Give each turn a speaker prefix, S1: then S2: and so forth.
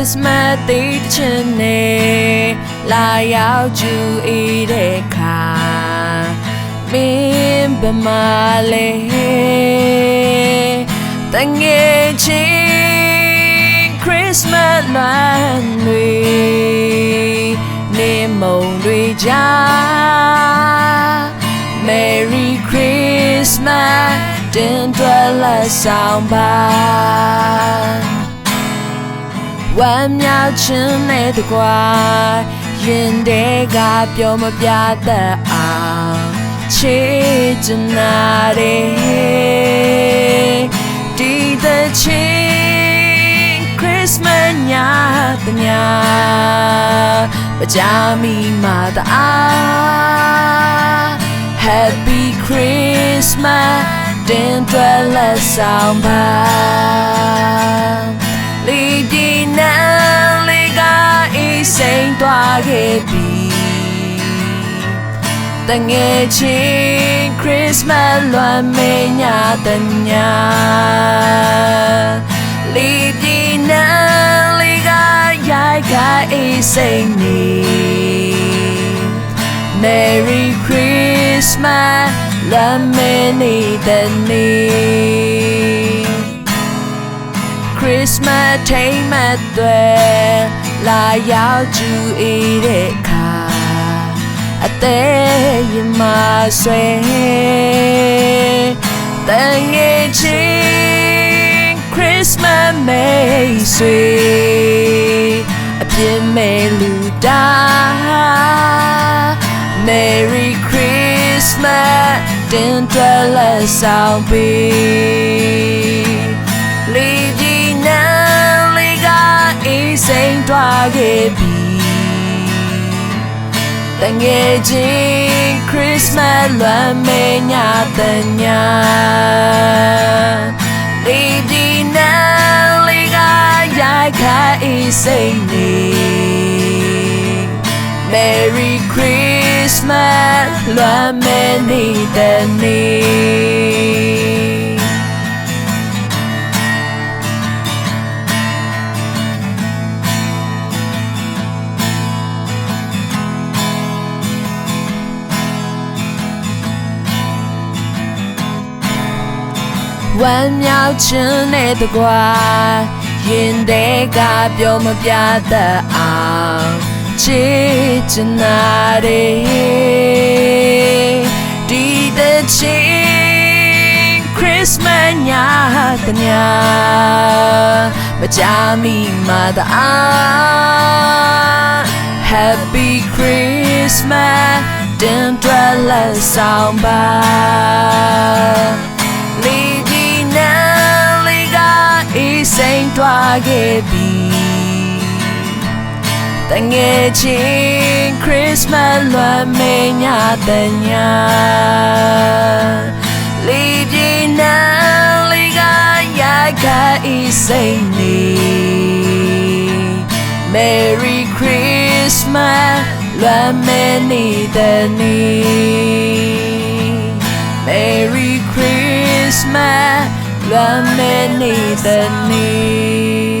S1: Christmas တိတ်ချင်နေလာရောက်ကျူအေးတဲ့ခါမင်းဘမလေးတငယ်ချင်း Christmas လွမ်းတွေနေမုံတွေကြာ Merry Christmas တင်တွက်လက်ဆောင်ပါ ဝမ်းမြောက်ခြင်းနဲ့တကွာရင်တဲ့ကပြောမပြတတ်အောင်ချစ်ချင်နာတယ်ဒီတဲ့ချင်း Christmas ညတညပကြမီမာတအား Happy Christmas တင်တွက်လက်ဆောင်ပါ ခဲ့ပြီတငယ်ချင်း Christmas လွမ်းမင်းညတညလီဒီနန်လေးကရိုက်ကအေးစိမ်နေ Merry Christmas လာမင်းနေတဲ့နေ့ Christmas ထိမ်းမှတ်တွေ လာရောက်ကျူအေးတဲ့အခါအသေးရမဆွေတန်ငယ်ချင်း Christmas မေးဆွေအပြင်းမဲ့လူတာ Merry Christmas တင်တွက်လက်ဆောင်ပေး ခဲ့ပြီတငယ်ချင်း Christmas လွမ်းမေညတညာလီဒီနန်လီကရိုက်ခါအေးစိမ်နေ Merry Christmas လွမ်းမဲနေတဲ့နေ့ ဝမ်းမြောက်ခြင်းနဲ့တကွာရင်တဲ့ကပြောမပြတတ်အောင်ချစ်ချင်နာတယ်ဒီတဲ့ချင်း Christmas ညတညမကြမီမာတအား Happy Christmas တင်တွက်လက်ဆောင်ပါ စိမ်တွားခဲ့ပြီတငယ်ချင်း Christmas လွမ်းမေညတညာလီဒီနန်လီကရိုက်ခါအေးစိမ်နေ Merry Christmas လွမ်းမဲနေတဲ့နေ့ Merry Christmas လွမ်းမဲနေတဲ့နေ့